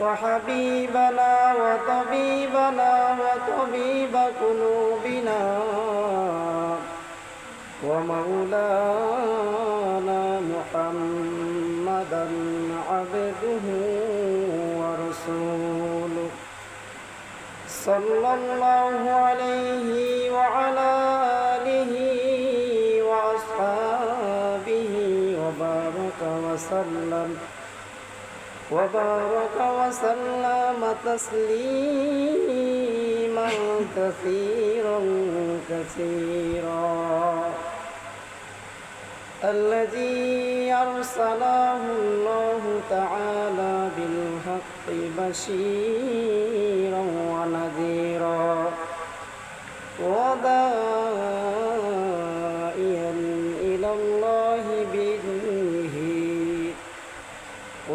وحبيبنا وطبيبنا وطبيب قلوبنا ومولانا محمدا عبده ورسوله صلى الله عليه وعلى آله وأصحابه وبارك وسلم وبارك وسلم تسليما كثيرا كثيرا. الذي أرسله الله تعالى بالحق بشيرا ونذيرا. وداعيا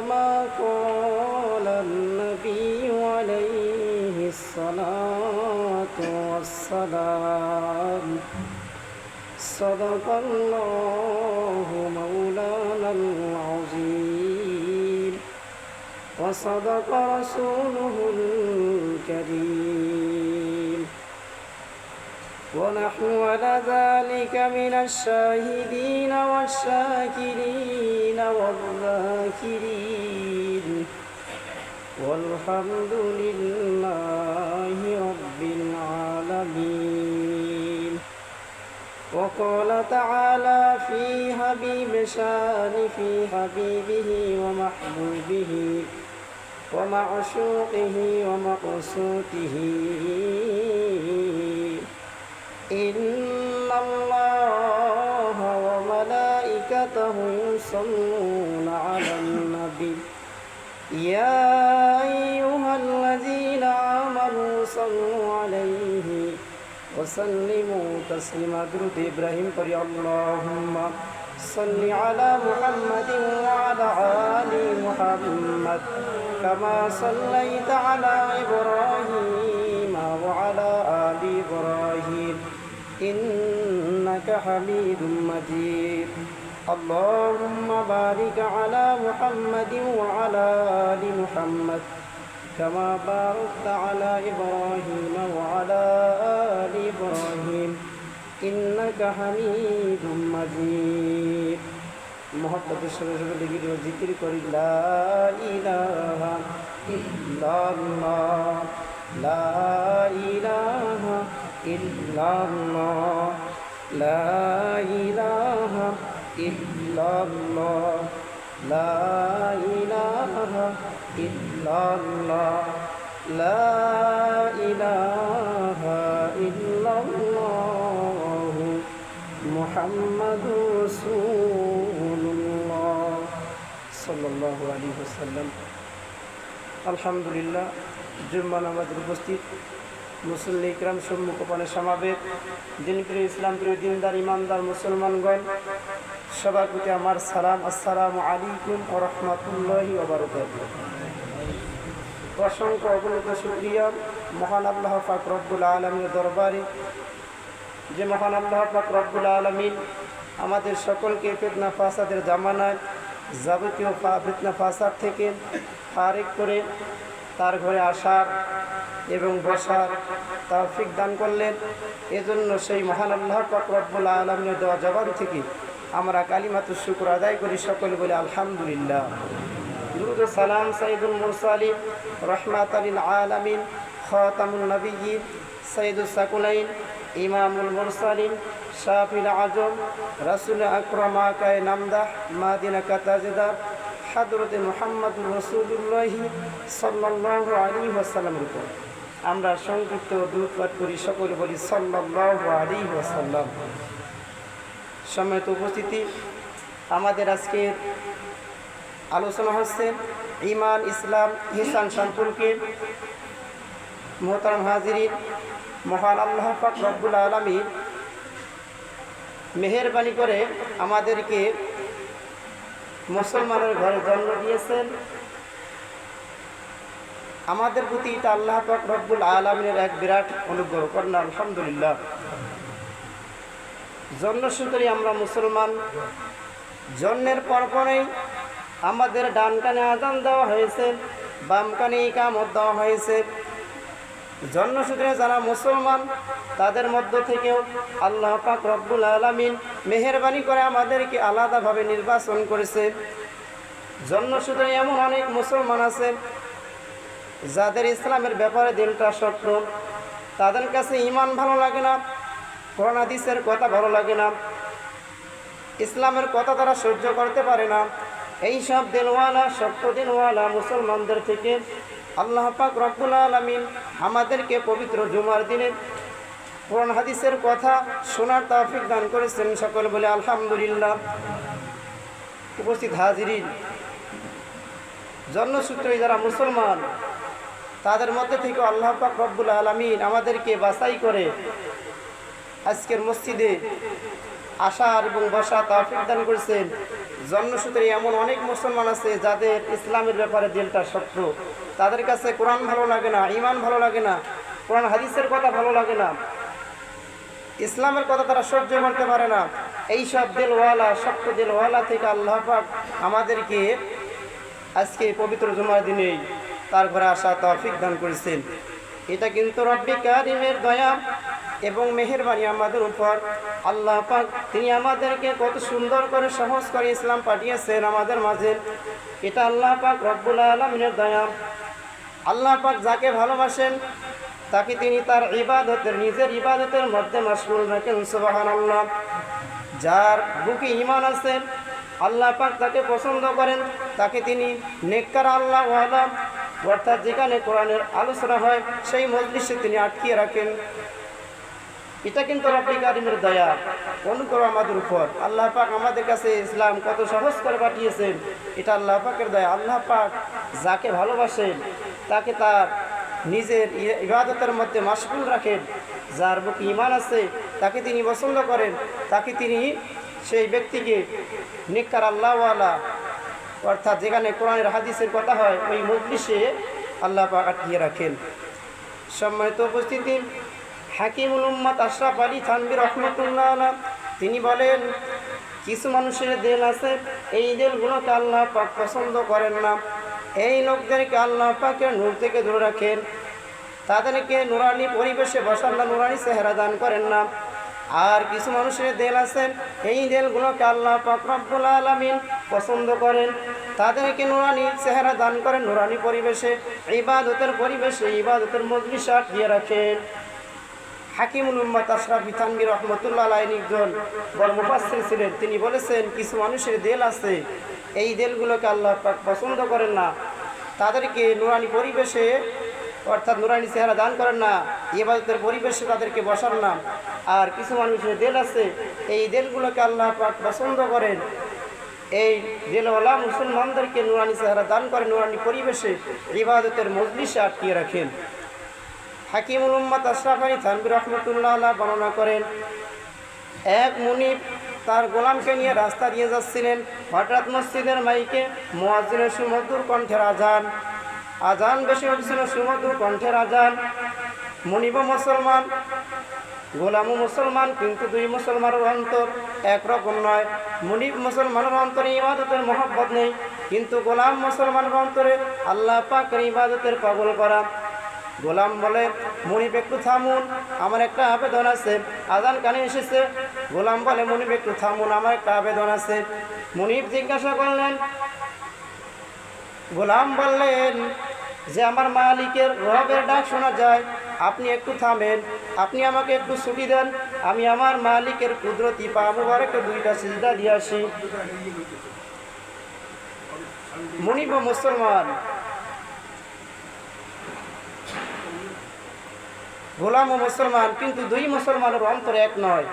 كما قال النبي عليه الصلاة والسلام صدق الله مولانا العظيم وصدق رسوله الكريم على ذلك من الشاهدين والشاكرين والذاكرين. والحمد لله رب العالمين. وقال تعالى في حبيب شان في حبيبه ومحبوبه ومعشوقه ومقصوته إن الله وملائكته يصلون على النبي يا أيها الذين آمنوا صلوا عليه وسلموا تسليما درود إبراهيم قري اللهم صل على محمد وعلى آل محمد كما صليت على إبراهيم وعلى آل إبراهيم إنك حميد مجيد اللهم بارك على محمد وعلى آل محمد كما باركت على إبراهيم وعلى آل إبراهيم إنك حميد مجيد محبت الشرشب لكي ذكر قريب لا إله إلا الله لا إله রাসূলুল্লাহ সাল্লাল্লাহু আলাইহি ওয়াসাল্লাম। আলহামদুলিল্লাহ জুম্মা নামাজের উপস্থিত। মুসল্লি ইকরাম সম্মুখ পানে সমাবেত। দিন প্রিয় ইসলাম প্রিয় দিনদার, ইমানদার মুসলমানগণ, সবার প্রতি আমার সালাম। আসসালামু আলাইকুম ও রহমতুল্লাহি অসংখ্য অগণিত শুক্রিয়া মহান আল্লাহ পাক রব্বুল আলমীর দরবারে। যে মহান আল্লাহ পাক রব্বুল আলমিন আমাদের সকলকে ফিতনা ফাসাদের জামানায় যাবতীয় ফিতনা ফাসাদ থেকে ফারেক করে তার ঘরে আসার এবং বসার তৌফিক দান করলেন। এজন্য সেই মহান আল্লাহ পাক রব্বুল আলমিনের দেওয়া জবান থেকে আমরা কালিমাতুর শুক্র আদায় করি সকলে বলে আলহামদুলিল্লাহ। দুরুদ সালাম সাইদুল মুরসালিম রহমাত আলিল আলামিন খাতামুল নবীন সৈয়দুল সাকুলাইন ইমামুল মুরসালিন, শাফিল আজম, রাসুল আকরমা কায় নামদাহ, মাদিনা কাতাজেদার হাদরতে মোহাম্মদ রসুল্লাহি সাল্লাহ আলী ওয়াসাল্লামের উপর। আমরা সংযুক্ত দুধপাঠ করি, সকলে বলি সাল্লাহ আলী ওয়াসাল্লাম। সম্মানিত উপস্থিতি, আমাদের আজকের আলোচনা হচ্ছে ইমান ইসলাম হিসান সম্পর্কে। মোহতারাম হাজিরিন, মহান আল্লাহ পাক রব্বুল আলমী মেহরবানি করে আমাদেরকে মুসলমানের ঘরে জন্ম দিয়েছেন। আমাদের প্রতি এটা আল্লাহ পাক রব্বুল আলমিনের এক বিরাট অনুগ্রহ। করেন আলহামদুলিল্লাহ। জন্মসূত্রে আমরা মুসলমান। জন্মের পরপরেই আমাদের ডান কানে আজান দেওয়া হয়েছে বাম কানে ইকামত দেওয়া হয়েছে। জন্মসূত্রে যারা মুসলমান, তাদের মধ্য থেকেও আল্লাহ পাক রব্বুল আলমিন মেহরবানি করে আমাদেরকে আলাদাভাবে নির্বাচন করেছে। জন্মসূত্রে এমন অনেক মুসলমান আছে যাদের ইসলামের ব্যাপারে দিলটা শক্ত তাদের কাছে ইমান ভালো লাগে না, কোরআন হাদিসের কথা ভালো লাগে না, ইসলামের কথা তারা সহ্য করতে পারে না। এই সব দিনওয়ালা সত্য দিনওয়ালা মুসলমানদের থেকে আল্লাহ পাক রব্বুল আলমিন আমাদেরকে পবিত্র জুমার দিনে কোরআন হাদিসের কথা শোনার তাফিক দান করেছেন সকল বলে আলহামদুলিল্লাহ। উপস্থিত হাজিরিন, জন্মসূত্রে যারা মুসলমান তাদের মধ্যে থেকে আল্লাহ পাক রব্বুল আলমিন আমাদেরকে বাছাই করে আজকের মসজিদে আসার এবং বসা তৌফিক দান করেছেন। জন্মসূত্রে এমন অনেক মুসলমান আছে যাদের ইসলামের ব্যাপারে দিলটা শক্ত। তাদের কাছে কোরআন ভালো লাগে না ইমান ভালো লাগে না, কোরআন হাদিসের কথা ভালো লাগে না। ইসলামের কথা তারা সহ্য করতে পারে না। এই সব দিলওয়ালা, শক্ত দিলওয়ালা থেকে আল্লাহ পাক আমাদেরকে আজকে পবিত্র জুমার দিনেই তার ঘরে আসা তৌফিক দান করেছেন। এটা কিন্তু রব্বি কারিমের দয়া এবং মেহেরবানি আমাদের উপর। আল্লাহ পাক, তিনি আমাদেরকে কত সুন্দর করে সহজ করে ইসলাম পাঠিয়েছেন আমাদের মাঝে। এটা আল্লাহ পাক রব্বুল আলমিনের দয়া। আল্লাহ পাক যাকে ভালোবাসেন, তাকে তিনি তার ইবাদতের, নিজের ইবাদতের মধ্যে মাসগুল রাখেন সুবাহান আল্লাহ যার বুকে ইমান আছে, আল্লাহ পাক তাকে পছন্দ করেন, তাকে তিনি নেককার আল্লাহ ওয়ালা অর্থাৎ যেখানে কোরআনের আলোচনা হয়, সেই মজলিসে তিনি আটকিয়ে রাখেন। এটা কিন্তু রব্বি কারিমের দয়া, অনুগ্রহ আমাদের উপর। আল্লাহ পাক আমাদের কাছে ইসলাম কত সহজ করে পাঠিয়েছেন, এটা আল্লাহ পাকের দয়া। আল্লাহ পাক যাকে ভালোবাসেন, তাকে তার নিজের ইবাদতের মধ্যে মাসগুল রাখেন। যার বুকে ইমান আছে, তাকে তিনি পছন্দ করেন। তাকে তিনি সেই ব্যক্তিকে নিকার আল্লাহওয়ালা অর্থাৎ যেখানে কোরআনের হাদিসের কথা হয়, ওই মজলিসে আল্লাহ পাক আটকিয়ে রাখেন। সম্মানিত উপস্থিতি, হাকিমুল উম্মত আশরাফ আলী থানবি রহমতুল্লাহ তিনি বলেন, কিছু মানুষের দেল আছে, এই দেলগুলোকে আল্লাহ পাক পছন্দ করেন না। এই লোকদেরকে আল্লাহ পাকের নূর থেকে দূরে রাখেন। তাদেরকে নুরানি পরিবেশে বসাল্লা নুরানি চেহারা দান করেন না। আর কিছু মানুষের দেল আছেন এই দেলগুলোকে আল্লাহ পাক রব্বুল আলমিন পছন্দ করেন। তাদেরকে নুরানি চেহারা দান করেন, নুরানি পরিবেশে, ইবাদতের পরিবেশে, ইবাদতের মজলিস দিয়ে রাখেন। হাকিমুল উম্মত আশরাফ ইথানবি রহমতুল্লাহ আলাইন একজন বড় মুফাসসির ছিলেন। তিনি বলেছেন, কিছু মানুষের দেল আছে, এই দেলগুলোকে আল্লাহ পাক পছন্দ করেন না। তাদেরকে নুরানি পরিবেশে অর্থাৎ নুরানি চেহারা দান করেন না ইবাদতের পরিবেশে তাদেরকে বসান না। আর কিছু মানুষের দেল আছে, এই দেলগুলোকে আল্লাহ পাক পছন্দ করেন। এই দেলওয়ালা মুসলমানদেরকে নুরানি চেহারা দান করে, নুরানি পরিবেশে ইবাদতের মজলিসে আটকিয়ে রাখেন। হাকিমুল উম্মাদ আশরাফ আলী থানবি রহমতুল্লাহ আল্লাহ বর্ণনা করেন, এক মুনিব তার গোলামকে নিয়ে রাস্তা দিয়ে যাচ্ছিলেন হঠাৎ মসজিদের মাইকে মোয়াজিনের সুমধুর কণ্ঠের আজান। আজান বেশি হচ্ছিল সুমধুর কণ্ঠের আজান। মুনিব মুসলমান গোলামও মুসলমান, কিন্তু দুই মুসলমানের অন্তর একরকম নয়। মুনিব মুসলমানের অন্তরে ইবাদতের মহব্বত নেই, কিন্তু গোলাম মুসলমানের অন্তরে আল্লাহ পাকের ইবাদতের কবল করা। গোলাম বলে, মনিব একটু থামুন, আমার একটা আবেদন আছে। আজান কানে এসেছে। গোলাম বলে, মনিব একটু থামুন, আমার একটা আবেদন আছে। মনিব জিজ্ঞাসা করলেন, গোলাম বললেন যে আমার মালিকের রবের ডাক শোনা যায়, আপনি একটু থামেন, আপনি আমাকে একটু ছুটি দেন, আমি আমার মালিকের কুদরতি পা মুবারকে দুইটা সিজদা দিয়ে আসি। মুনিব মুসলমান, গোলাম ও মুসলমান, কিন্তু দুই মুসলমানের অন্তরে এক নয়।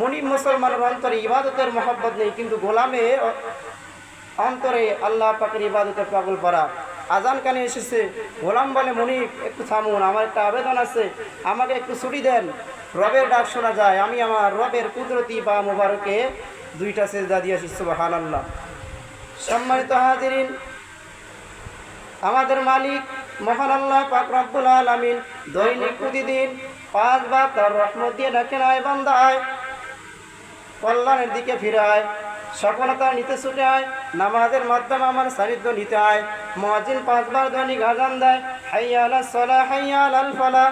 মনিব মুসলমানের অন্তরে ইবাদতের মহব্বত নেই, কিন্তু গোলামে অন্তরে আল্লাহ পাকের ইবাদতের পাগল পড়া আজান কানে এসেছে। গোলাম বলে, মনিব, একটু থামুন, আমার একটা আবেদন আছে। আমাকে একটু ছুটি দেন। রবের ডাক শোনা যায়। আমি আমার রবের কুদরতি বা মোবারকে দুইটা সেজদা দিয়ে আসি সুবাহান আল্লাহ সম্মানিত হাজিরিন, আমাদের মালিক মহান আল্লাহ পাক রব্বুল আলামিন দৈনিক প্রতিদিন পাঁচবার তার রহমত দিয়ে ডাকেন আয় বান্দায় কল্যাণের দিকে ফিরায় সফলতা নিতে ছুটে আয়, নামাজের মাধ্যমে আমার সানিধ্য নিতে হয় মহাজিন পাঁচবার দৈনিক আজান দেয় হাইয়া সলা হাইয়া আল ফলা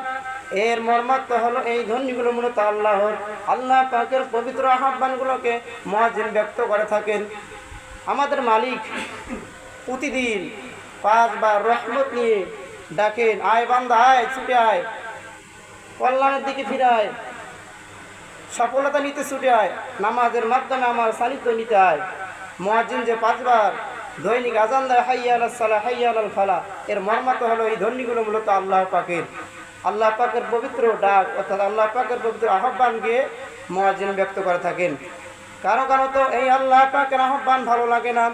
এর মর্মাত্ম হলো এই ধ্বনিগুলো মূলত আল্লাহর। আল্লাহ পাকের পবিত্র আহ্বানগুলোকে মহাজিন ব্যক্ত করে থাকেন। আমাদের মালিক প্রতিদিন পাঁচবার রহমত নিয়ে ডাকেন, আয় বান্দা, আয়, ছুটে আয়। কল্যাণের দিকে ফিরায় সফলতা নিতে ছুটে আয়। নামাজের মাধ্যমে আমার সানিধ্য নিতে আয়। মহাজিন যে পাঁচবার দৈনিক আজান দেয় হাইয়া আল সালা হাইয়া আল ফালা এর মর্মাত হলো এই ধ্বনিগুলো মূলত আল্লাহ পাকের। আল্লাহ পাকের পবিত্র ডাক, অর্থাৎ আল্লাহ পাকের পবিত্র আহ্বানকে মহাজিন ব্যক্ত করে থাকেন। কারও কারও তো এই আল্লাহ পাকের আহ্বান ভালো লাগে না।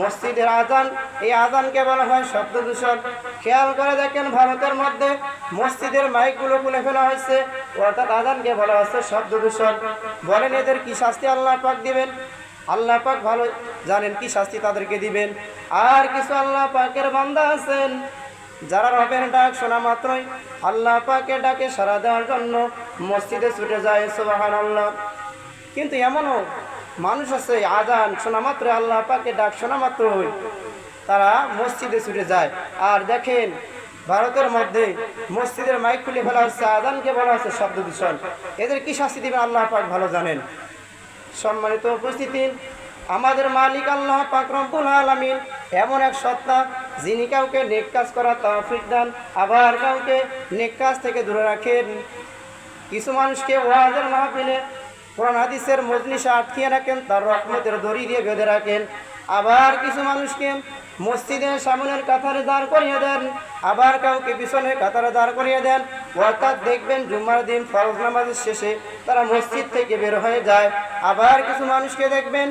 মসজিদের আজান, এই আজানকে বলা হয় শব্দ দূষণ। খেয়াল করে দেখেন ভারতের মধ্যে মসজিদের মাইকগুলো খুলে ফেলা হয়েছে, অর্থাৎ আজানকে বলা হচ্ছে শব্দ দূষণ। বলেন এদের কি শাস্তি আল্লাহ পাক দিবেন? আল্লাহ পাক ভালো জানেন কি শাস্তি তাদেরকে দিবেন। আর কিছু আল্লাহ পাকের বান্দা আছেন, যারা রবের ডাক শোনা মাত্রই আল্লাহ পাকে ডাকে সারা দেওয়ার জন্য মসজিদে ছুটে যায় সুবাহান আল্লাহ কিন্তু এমনও মানুষ আছে, আজান শোনা মাত্র আল্লাহ পাকে ডাক শোনা মাত্রই। তারা মসজিদে ছুটে যায়। আর দেখেন, ভারতের মধ্যে মসজিদের মাইক খুলে ফেলা হচ্ছে, আজানকে বলা হচ্ছে শব্দ দূষণ। এদের কি শাস্তি দেবেন আল্লাহ পাক ভালো জানেন। সম্মানিত উপস্থিতি, আমাদের মালিক আল্লাহ পাক রব্বুল আলামিন এমন এক সত্তা, যিনি কাউকে নেক কাজ করা তৌফিক দান, আবার কাউকে নেক কাজ থেকে দূরে রাখেন। কিছু মানুষকে ওয়াজের মাহফিলে কোরআন হাদিসের মজলিসে আটকিয়ে রাখেন, তার রহমতের দড়ি দিয়ে বেঁধে রাখেন। আবার কিছু মানুষকে মসজিদের সামনের কাতারে দাঁড় করিয়ে দেন, আবার কাউকে পিছনে কাতারে দাঁড় করিয়ে দেন। অর্থাৎ দেখবেন জুম্মার দিন ফরজ নামাজের শেষে তারা মসজিদ থেকে বের হয়ে যায়। আবার কিছু মানুষকে দেখবেন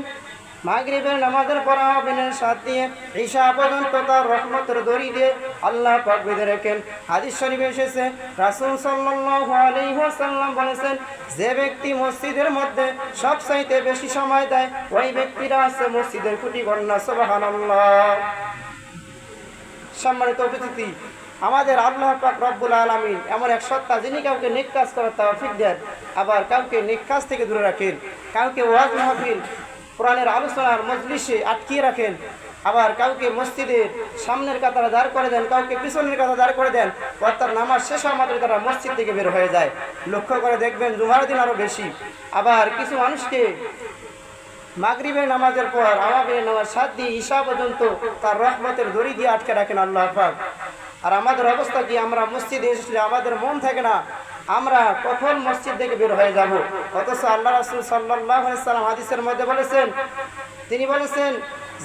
মাগরিবের নামাজের পড়া হবেনের সাথ দিয়ে ঈশা পর্যন্ত তার রহমতের দড়ি দিয়ে আল্লাহ পাক বেঁধে রাখেন। হাদিস শরীফে এসেছে, রাসূল সাল্লাল্লাহু আলাইহি বলেছেন, যে ব্যক্তি মসজিদের মধ্যে সব চাইতে বেশি সময় দেয়, ওই ব্যক্তিরা আছে মসজিদের খুঁটি গণনা সুবহানাল্লাহ। সম্মানিত উপস্থিতি আমাদের আল্লাহ পাক রব্বুল আলামিন এমন এক সত্তা, যিনি কাউকে নেক কাজ করার তৌফিক দেন, আবার কাউকে নেক কাজ থেকে দূরে রাখেন। কাউকে ওয়াজ মাহফিল কোরআনের আলোচনার মজলিসে আটকিয়ে রাখেন। আবার কাউকে মসজিদের সামনের কাতারে দাঁড় করে দেন, কাউকে পিছনের কাতারে দাঁড় করে দেন, অর্থাৎ নামাজ শেষ হওয়া মাত্র তারা মসজিদ থেকে বের হয়ে যায়। লক্ষ্য করে দেখবেন জুমার দিন আরও বেশি। আবার কিছু মানুষকে মাগরিবের নামাজের পর আওয়াবের নামাজ সাত দিয়ে ঈশা পর্যন্ত তার রহমতের দড়ি দিয়ে আটকে রাখেন আল্লাহ পাক। আর আমাদের অবস্থা কি? আমরা মসজিদে এসেছি আমাদের মন থাকে না। আমরা কখন মসজিদ থেকে বের হয়ে যাব? অথচ আল্লাহ রাসুল সাল্লাম হাদিসের মধ্যে বলেছেন, তিনি বলেছেন,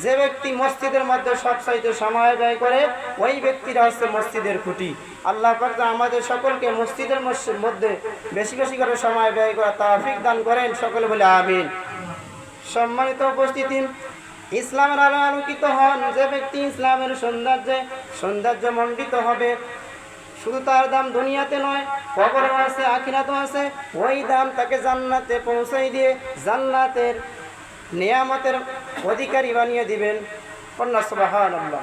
যে ব্যক্তি মসজিদের মধ্যে সব চাইতে সময় ব্যয় করে, ওই ব্যক্তিরা হচ্ছে মসজিদের খুঁটি। আল্লাহ পাক আমাদের সকলকে মসজিদের মস- মধ্যে বেশি বেশি করে সময় ব্যয় করা তাফিক দান করেন। সকলে বলে আমিন। সম্মানিত উপস্থিতি ইসলামের আলো আলোকিত হন যে ব্যক্তি ইসলামের সৌন্দর্যে সৌন্দর্য মণ্ডিত হবে। শুধু তার দাম দুনিয়াতে নয়, কবরও আছে, আখিরাতও আছে। ওই দাম তাকে জান্নাতে পৌঁছাই দিয়ে জান্নাতের নিয়ামতের অধিকারী বানিয়ে দিবেন। কন্যা সুবাহান আল্লাহ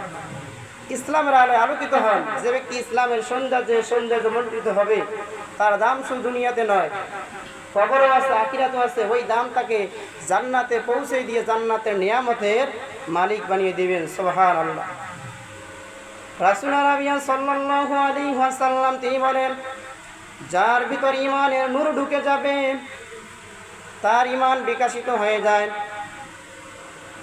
ইসলামের আলোয় আলোকিত হন যে ব্যক্তি ইসলামের সৌন্দর্যে সৌন্দর্য মণ্ডিত হবে। তার দাম শুধু দুনিয়াতে নয় কবরও আছে আকিরাতও আছে, ওই দাম তাকে জান্নাতে পৌঁছে দিয়ে জান্নাতের নিয়ামতের মালিক বানিয়ে দিবেন সোহান আল্লাহ রাসুল আরবিয়ান সাল্লাল্লাহু আলাইহি ওয়াসাল্লাম, তিনি বলেন, যার ভিতর ইমানের নূর ঢুকে যাবে, তার ইমান বিকশিত হয়ে যায়।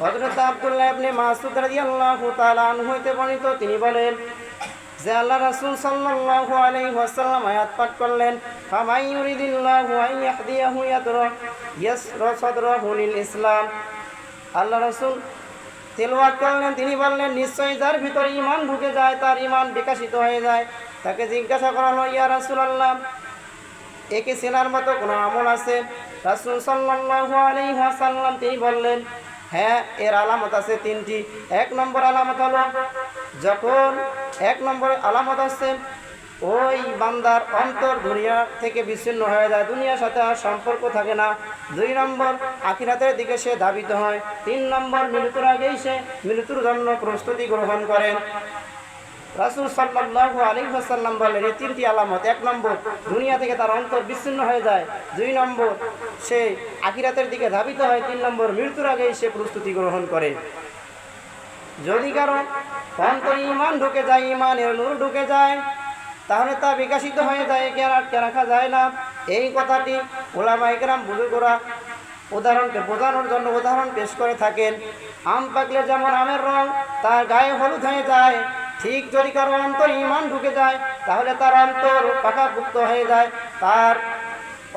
হযরত আব্দুল্লাহ ইবনে মাসউদ রাদিয়াল্লাহু তাআলা আনহু হইতে বর্ণিত, তিনি বলেন যে আল্লাহ রাসূল সাল্লাল্লাহু আয়াত পাঠ করলেন ইসলাম। আল্লাহ রাসূল তেলওয়াত করলেন, তিনি বললেন, নিশ্চয়ই যার ভিতরে ইমান ঢুকে যায়, তার ইমান বিকশিত হয়ে যায়। তাকে জিজ্ঞাসা করা হলো ইয়া রাসূলুল্লাহ একে চেনার মতো কোনো আমল আছে? রাসূল সাল্লাল্লাহু তিনি বললেন হ্যাঁ এর আলামত আছে তিনটি। এক নম্বর আলামত হলো, যখন এক নম্বর আলামত আছে, ওই বান্দার অন্তর দুনিয়া থেকে বিচ্ছিন্ন হয়ে যায়, দুনিয়ার সাথে আর সম্পর্ক থাকে না। দুই নম্বর, আখিরাতের দিকে সে ধাবিত হয়। তিন নম্বর, মৃত্যুর আগেই সে মৃত্যুর জন্য প্রস্তুতি গ্রহণ করেন। রাসুল সাল্লাল্লাহু আলাইহি ওয়াসাল্লাম বলেন, এই তিনটি আলামত, এক নম্বর, দুনিয়া থেকে তার অন্তর বিচ্ছিন্ন হয়ে যায়। দুই নম্বর, সে আকিরাতের দিকে ধাবিত হয়। তিন নম্বর, মৃত্যুর আগেই সে প্রস্তুতি গ্রহণ করে। যদি কারও অন্তর ইমান ঢুকে যায় ইমানের নূর ঢুকে যায়, তাহলে তা বিকাশিত হয়ে যায় আর আটকে রাখা যায় না? এই কথাটি ওলামাইকরাম বুজুর্গরা উদাহরণকে বোঝানোর জন্য উদাহরণ পেশ করে থাকেন। আম পাকলে যেমন আমের রং, তার গায়ে হলুদ হয়ে যায় ঠিক যদি কারও অন্তর ইমান ঢুকে যায়, তাহলে তার অন্তর পাকাপুক্ত হয়ে যায়। তার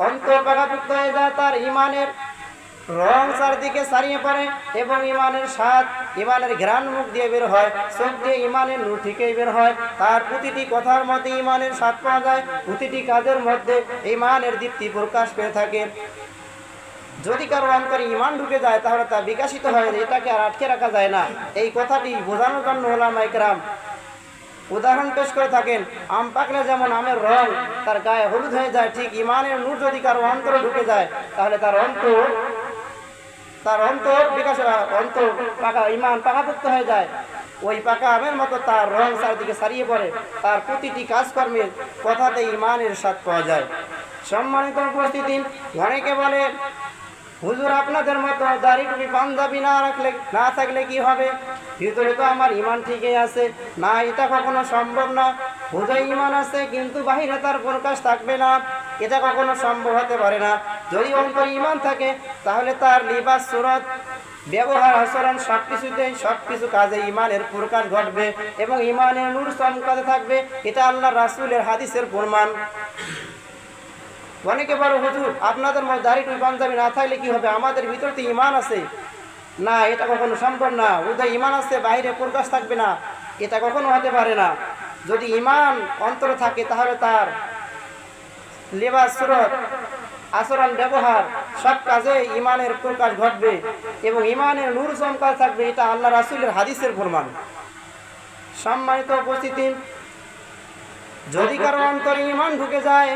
অন্তর পাকাপুক্ত হয়ে যায়, তার ইমানের রং চারদিকে সারিয়ে পড়ে এবং ইমানের স্বাদ, ইমানের ঘ্রাণ মুখ দিয়ে বের হয়, চোখ দিয়ে ইমানের নূর ঠিকই বের হয়। তার প্রতিটি কথার মধ্যে ইমানের স্বাদ পাওয়া যায়, প্রতিটি কাজের মধ্যে ইমানের দীপ্তি প্রকাশ পেয়ে থাকে। যদি কারও অন্তরে ইমান ঢুকে যায়, তাহলে তা বিকাশিত হয় এটাকে আর আটকে রাখা যায় না। এই কথাটি বোঝানোর জন্য হলাম একরাম উদাহরণ পেশ করে থাকেন। আম পাকলে যেমন আমের রং, তার গায়ে হলুদ হয়ে যায়, ঠিক ইমানের নূর যদি কারও অন্তরে ঢুকে যায়, তাহলে তার অন্তর তার অন্তর বিকাশ, অন্তর পাকা, ইমান পাকাপুক্ত হয়ে যায়। ওই পাকা আমের মতো তার রং চারিদিকে সারিয়ে পড়ে, তার প্রতিটি কাজকর্মের কথাতে ইমানের স্বাদ পাওয়া যায়। সম্মানিত উপস্থিতি, অনেকে বলে হুজুর, আপনাদের মতো দাড়ি টুপি পাঞ্জাবি না রাখলে, না থাকলে কি হবে? ভিতরে তো আমার ইমান ঠিকই আছে। না, এটা কখনো সম্ভব না। হুজুর ইমান আছে, কিন্তু বাহিরে তার প্রকাশ থাকবে না। এটা কখনো সম্ভব হতে পারে না। যদি অন্তর ইমান থাকে, তাহলে তার লিবাস, সুরত, ব্যবহার, আচরণ সব কিছুতে সব কিছু কাজে ইমানের প্রকাশ ঘটবে এবং ইমানের নূর চমকাতে থাকবে। এটা আল্লাহ রাসূলের হাদিসের প্রমাণ। অনেকে বড় হুজুর, আপনাদের মধ্যে দাড়ি টুই পাঞ্জাবি না থাকলে কি হবে? আমাদের ভিতর তো ইমান আছে। না, এটা কখনো সম্ভব না। উদয় ইমান আছে বাইরে প্রকাশ থাকবে না। এটা কখনো হতে পারে না। যদি ইমান অন্তরে থাকে, তাহলে তার লেবাস, সুরত, আচরণ, ব্যবহার, সব কাজে ইমানের প্রকাশ ঘটবে এবং ইমানের নূর চমকাল থাকবে, এটা আল্লাহ রাসুলের হাদিসের প্রমাণ সম্মানিত উপস্থিতি, যদি কারও অন্তরে ইমান ঢুকে যায়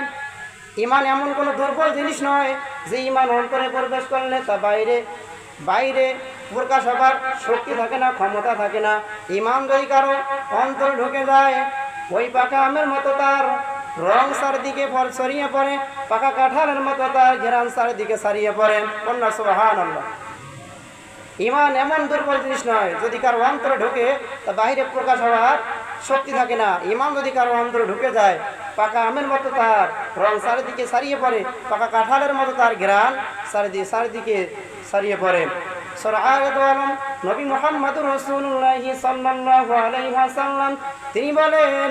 ইমান এমন কোনো দুর্বল জিনিস নয় যে ইমান অন্তরে প্রবেশ করলে তা বাইরে বাইরে প্রকাশ হবার শক্তি থাকে না, ক্ষমতা থাকে না। ইমান যদি কারও অন্তরে ঢুকে যায়, ওই পাকা আমের মতো তার রং চারদিকে ফল ছড়িয়ে পড়ে, পাকা কাঁঠালের মতো তার ঘেরান চারদিকে ছাড়িয়ে পড়ে। কন্যা সুবাহান আল্লাহ ইমান এমন দুর্বল জিনিস নয়, যদি কারও অন্তরে ঢুকে, তা বাইরে প্রকাশ হওয়ার শক্তি থাকে না। ইমাম যদি কারও অন্তরে ঢুকে যায়, পাকা আমের মতো তার রং চারিদিকে সারিয়ে পড়ে, পাকা কাঁঠালের মতো তার ঘ্রাণ চারিদিকে চারিদিকে সারিয়ে পড়ে। তিনি বলেন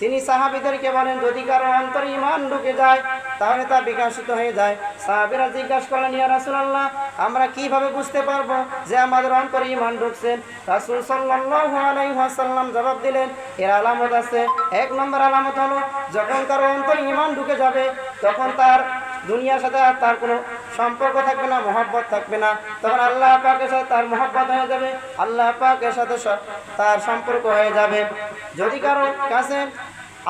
তিনি সাহাবিদেরকে বলেন, যদি কারও অন্তর ইমান ঢুকে যায়, তাহলে তা বিকাশিত হয়ে যায়। সাহাবিরা জিজ্ঞাসা করলেন, ইয়া রাসূলুল্লাহ, আমরা কীভাবে বুঝতে পারব যে আমাদের অন্তরে ইমান ঢুকছে? রাসূল সাল্লাল্লাহু আলাইহি ওয়াসাল্লাম জবাব দিলেন, এর আলামত আছে। এক নম্বর আলামত হলো, যখন কারও অন্তরে ইমান ঢুকে যাবে, তখন তার দুনিয়ার সাথে আর তার কোনো সম্পর্ক থাকবে না, মহব্বত থাকবে না। তখন আল্লাহ পাকের সাথে তার মহব্বত হয়ে যাবে, আল্লাহ পাকের সাথে তার সম্পর্ক হয়ে যাবে। যদি কারও কাছে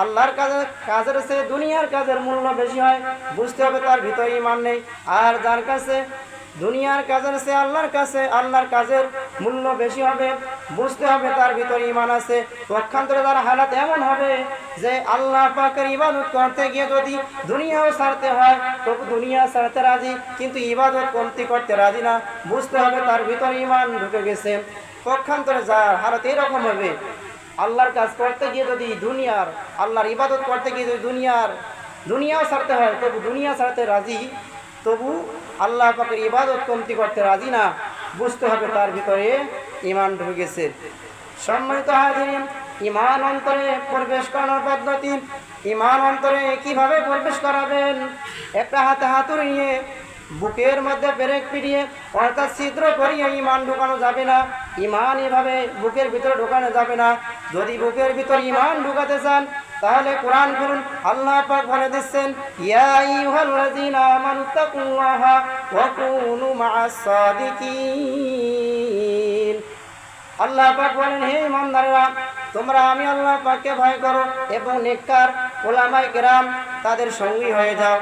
আল্লাহর কাজের কাজের চেয়ে দুনিয়ার কাজের মূল্য বেশি হয়, বুঝতে হবে তার ভিতরে ইমান নেই। আর যার কাছে দুনিয়ার কাজের চেয়ে আল্লাহর কাছে আল্লাহর কাজের মূল্য বেশি হবে, বুঝতে হবে তার ভিতরে ইমান আছে। পক্ষান্তরে তার হালাত এমন হবে যে আল্লাহ পাকের ইবাদত করতে গিয়ে যদি দুনিয়াও ছাড়তে হয়, তবু দুনিয়া ছাড়তে রাজি, কিন্তু ইবাদত কমতি করতে রাজি না, বুঝতে হবে তার ভিতরে ইমান ঢুকে গেছে। পক্ষান্তরে যার হালাত এরকম হবে আল্লাহর কাজ করতে গিয়ে যদি দুনিয়ার, আল্লাহর ইবাদত করতে গিয়ে যদি দুনিয়ার, দুনিয়াও ছাড়তে হয়, তবু দুনিয়া ছাড়তে রাজি, তবু আল্লাহ পাকের ইবাদত কমতি করতে রাজি না, বুঝতে হবে তার ভিতরে ইমান ঢুকে গেছে সম্মানিত হাজিরিন ইমান অন্তরে প্রবেশ করানোর পদ্ধতি ইমান অন্তরে কীভাবে প্রবেশ করাবেন? একটা হাতে হাতুড়ি নিয়ে, বুকের মধ্যে ব্রেক পিটিয়ে, অর্থাৎ ছিদ্র করিয়ে ইমান ঢুকানো যাবে না। ইমান এভাবে বুকের ভিতরে ঢোকানো যাবে না। যদি বুকের ভিতর ইমান ঢুকাতে চান, তাহলে কোরআন করুন আল্লাহ পাক বলে দিচ্ছেন, ইয়া আইয়ুহাল্লাযীনা আমানু তাকুল্লাহা ওয়া কুনু মা'আস সাদিকিন। আল্লাহ পাক বলেন, হে ইমানদারেরা, তোমরা আমি আল্লাহ পাককে ভয় করো এবং নেককার ওলামায়ে কেরাম তাদের সঙ্গী হয়ে যাও।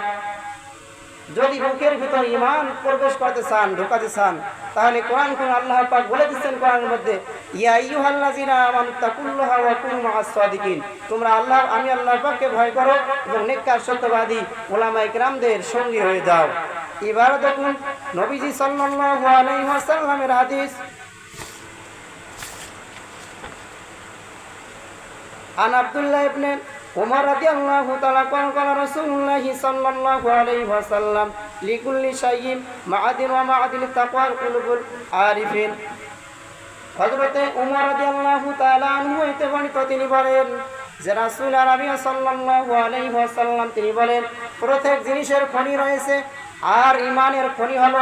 যদি বুকের ভিতর ইমান প্রবেশ করতে চান, ঢোকাতে চান, তাহলে কোরআন কোন আল্লাহ পাক বলে দিচ্ছেন কোরআনের মধ্যে তোমরা আল্লাহ, আমি আল্লাহ পাককে ভয় করো এবং নেককার, সত্যবাদী ওলামা ইকরামদের সঙ্গী হয়ে যাও। এবার দেখুন নবীজি সাল্লাল্লাহু আলাইহি ওয়াসাল্লামের হাদিস। আন আব্দুল্লাহ ইবনে ওমর রাদি আল্লাহ কল কল রসুল্লাহি সাল্লাল্লাহু আলাইহি ওয়াসাল্লাম, লিকুল্লি শাইইন মাআদিন ওয়া মাআদিন তাকওয়ার কুলুবুল আরিফিন। হযরতে ওমর রাদি তাআলা আনহু হইতে বর্ণিত তিনি বলেন, যে রাসূল আরবি সাল্লাল্লাহু আলাইহি ওয়াসাল্লাম তিনি বলেন, প্রত্যেক জিনিসের খনি রয়েছে, আর ইমানের খনি হলো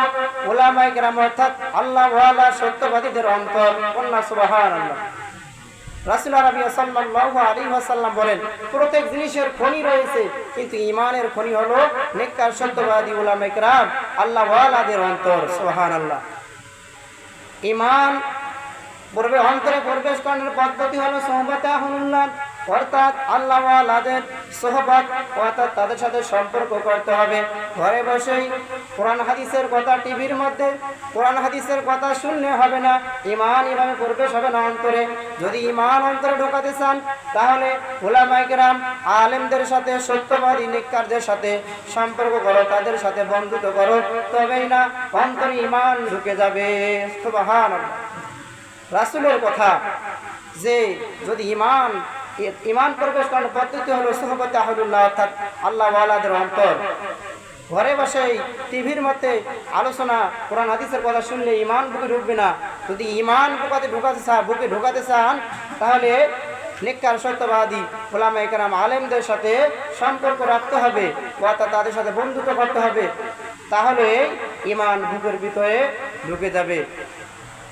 ওলামায়ে কেরাম, অর্থাৎ আল্লাহ সত্যবাদীদের অন্তর। কন্যা সুবহানাল্লাহ। রাসুল বলেন, প্রত্যেক জিনিসের খনি রয়েছে, কিন্তু খনি হলো সত্যবাদী আল্লাহ আলাদের অন্তর ইমান পূর্বে অন্তরে পদ্ধতি হলো সোহবতে আহনুল্লাহ অর্থাৎ আল্লাহ ওয়ালাদের সোহবত, অর্থাৎ তাদের সাথে সম্পর্ক করতে হবে। ঘরে বসেই কোরআন হাদিসের কথা, টিভির মধ্যে কোরআন হাদিসের কথা শুনলে হবে না। ইমান এভাবে প্রবেশ হবে না অন্তরে। যদি ইমান অন্তরে ঢোকাতে চান, তাহলে ওলামাইকেরাম আলেমদের সাথে, সত্যবাদী নিকারদের সাথে সম্পর্ক করো, তাদের সাথে বন্ধুত্ব করো। তবেই না অন্তরে ইমান ঢুকে যাবে। রাসুলের কথা যে যদি ইমান ইমান প্রবেশ করার পদ্ধতি হলো সোহবতে আহদুল্লাহ অর্থাৎ আল্লাহ ওয়ালাদের অন্তর। ঘরে বসেই টিভির মধ্যে আলোচনা, কোরআন, হাদিসের কথা শুনলে ইমান বুকে ঢুকবে না। যদি ইমান বুকাতে ঢুকাতে চান, বুকে ঢুকাতে চান, তাহলে নেককার সত্যবাদী, ওলামা একরাম, আলেমদের সাথে সম্পর্ক রাখতে হবে অর্থাৎ তাদের সাথে বন্ধুত্ব করতে হবে। তাহলে ইমান বুকের ভিতরে ঢুকে যাবে।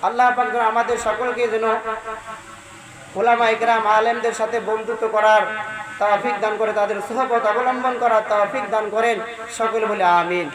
আল্লাহ আমাদের সকলকে যেন ওলামা ইকরাম আলেমদের সাথে বন্ধুত্ব করার তাফিক দান করে তাদের সহপথ অবলম্বন করার তাফিক দান করেন। সকল বলে আমিন।